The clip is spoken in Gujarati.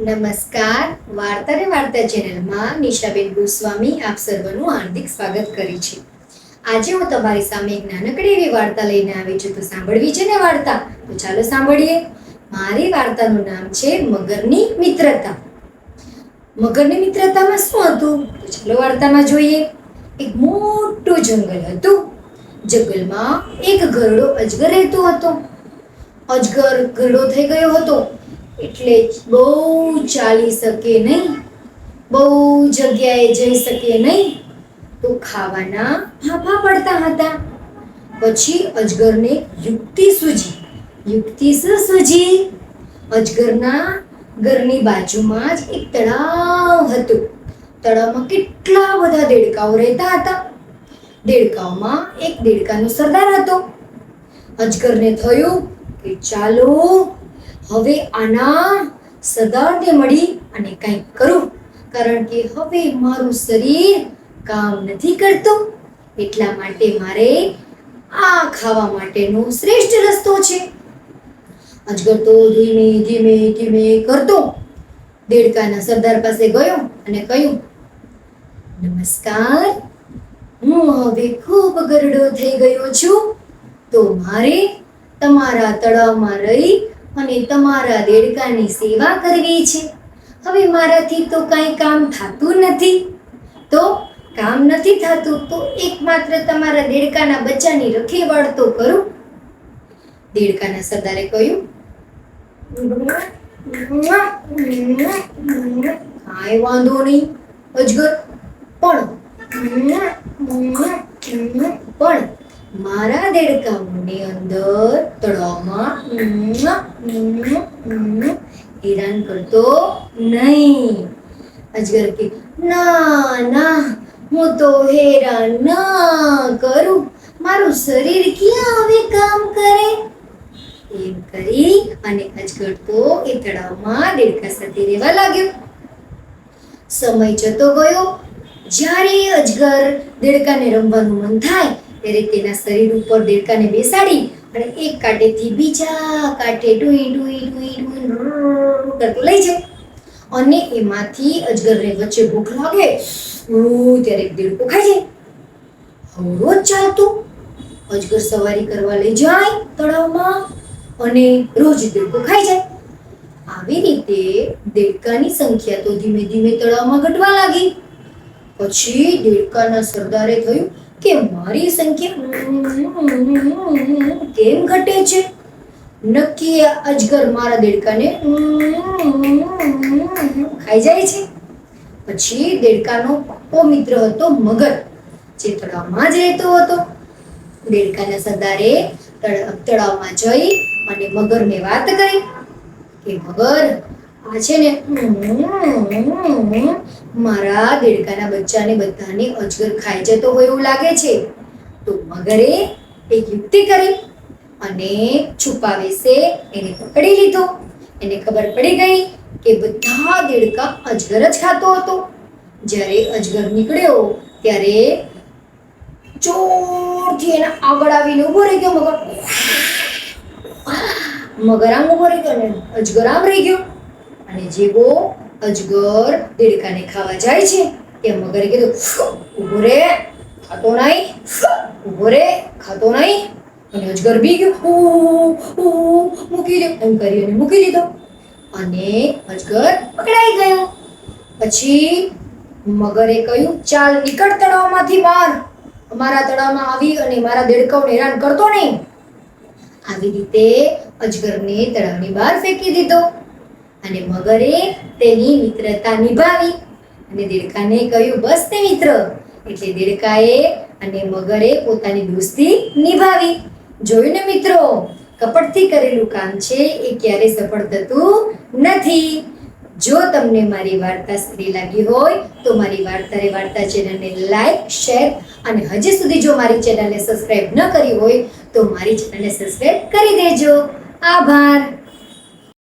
નમસ્કાર. વાર્તા રે વાર્તા ચેનલમાં નિશાબેન ગોસ્વામી આપ સર્વનું હાર્દિક સ્વાગત કરી છે. આજે હું તમારી સામે એક નાનકડી એવી વાર્તા લઈને આવી છું. તો સાંભળવી છે ને વાર્તા? તો ચાલો સાંભળીએ. મારી વાર્તાનું નામ છે મગરની મિત્રતા. મગરની મિત્રતામાં શું હતું? તો ચાલો વાર્તામાં જોઈએ. એક મોટું જંગલ હતું. જંગલમાં એક ઘરડો અજગર રહેતો હતો. અજગર ઘરડો થઈ ગયો હતો. એટલે બહુ ચાલી શકે નહીં. બહુ જગ્યાએ જઈ શકે નહીં. તો ખાવાના ફાફા પડતા હતા. પછી અજગરને યુક્તિ સૂજી. યુક્તિ શું સૂજી. અજગરના ઘરની બાજુમાં જ એક તળાવ હતું. તળાવમાં કેટલા બધા દેડકાઓ રહેતા હતા. દેડકાઓમાં એક દેડકાનો સરદાર હતો. અજગરને થયું કે ચાલો હવે આના સરદારને મળી અને કંઈક કરું, કારણ કે હવે મારું શરીર કામ નથી કરતું. એટલા માટે મારે આ ખાવા માટેનો શ્રેષ્ઠ રસ્તો છે. અજગર તો ધીમે ધીમે ધીમે કરતો. દેડકાના સરદાર પાસે ગયો અને કહ્યું, નમસ્કાર, હું હવે ખૂબ ગરડો થઈ ગયો છું. તો મારે તમારા તળાવમાં રહી અને તમારા દેડકાની સેવા કરવી છે. હવે મારાથી તો કાંઈ કામ થતું નથી. તો કામ નથી થતું, તો એકમાત્ર તમારા દેડકાના બચ્ચાની રખેવાળ તો કરું. દેડકાના સરદારે કહ્યું, કાંઈ વાંધો નહીં, અજગર, પણ પણ મારા દેડકાઓની અંદર તળાવમાં હેરાન કરતો નહીં. અજગર કે, ના ના, હું તો હેરાન ના કરું. મારું શરીર ક્યાં હવે કામ કરે? એમ કરી અને અજગર તો એ તળાવમાં દેડકા સાથે રહેવા લાગ્યો. સમય જતો ગયો. જ્યારે અજગર દેડકાને રમવાનું મન થાય, ત્યારે તેના શરીર ઉપર દેડકાને બેસાડી અને એક કાંઠેથી બીજા કાંઠે ડુઈ ડુઈ ડુઈ ડુઈ કરતું લઈ જાય અને એમાંથી અજગરને વચ્ચે ભૂખ લાગે ત્યારે એક દેડકો ખાઈ જાય. હવે રોજ ચાલતું, અજગર સવારી કરવા લઈ જાય તળાવમાં અને રોજ દેડકો ખાઈ જાય. આવી રીતે દેડકાની સંખ્યા તો ધીમે ધીમે તળાવમાં ઘટવા લાગી. પછી દેડકાના સરદારે થયું કે મારી સંખ્યા કેમ ઘટે છે? નક્કી અજગર મારા દેડકાને ખાઈ જાય છે. પછી દેડકાનો પાકો મિત્ર હતો મગર. જે તળાવમાં જ રહેતો હતો. દેડકાના સરદારે તળાવ તળાવમાં જઈ અને મગરને વાત કરી કે, મગર આ છે ને, મારા દેડકાના બચ્ચાને બધાને અજગર ખાઈ જતો હોય એવું લાગે છે. તો મગરે એક યુક્તિ કરી અને છુપા વેશે એને પકડી લીધો. એને ખબર પડી ગઈ કે બધા દેડકા અજગર જ ખાતો હતો. જ્યારે અજગર નીકળ્યો ત્યારે જોરથી એના આગળ આવીને ઊભો રહી ગયો મગર. મગર આમ ઊભો રહી ગયો ને અજગર આમ રહી ગયો. અને જેવો અજગર દેડકાને ખાવા જાય છે તે મગરે કીધું ઊભો રે ખાતો નહીં ઊભો રે ખાતો નહીં. અને અજગર બી ગયો "ઉ, ઉ, મૂકી દો. એમ કરી અને મૂકી દીધો. અને અજગર પકડાઈ ગયો. પછી મગરે કહ્યું ચાલ નીકળ તળાવમાંથી બહાર. અમારા તળાવમાં આવી અને મારા દેડકાઓને હેરાન કરતો નહીં. આવી રીતે અજગરને તળાવની બહાર ફેંકી દીધો. અને મગરે તેની મિત્રતા નિભાવી. અને દેડકાને કહ્યું, બસ તે મિત્ર. એટલે દેડકાએ અને મગરે પોતાની દોસ્તી નિભાવી. જોયું ને મિત્રો, કપટથી કરેલું કામ છે, એ ક્યારે સફળ થતું નથી. જો તમને મારી વાર્તા સારી લાગી હોય, તો મારી વાર્તા રે વાર્તા ચેનલને લાઈક, શેર અને હજી સુધી જો મારી ચેનલને સબસ્ક્રાઇબ ન કરી હોય, તો મારી ચેનલને સબસ્ક્રાઇબ કરી દેજો. આભાર.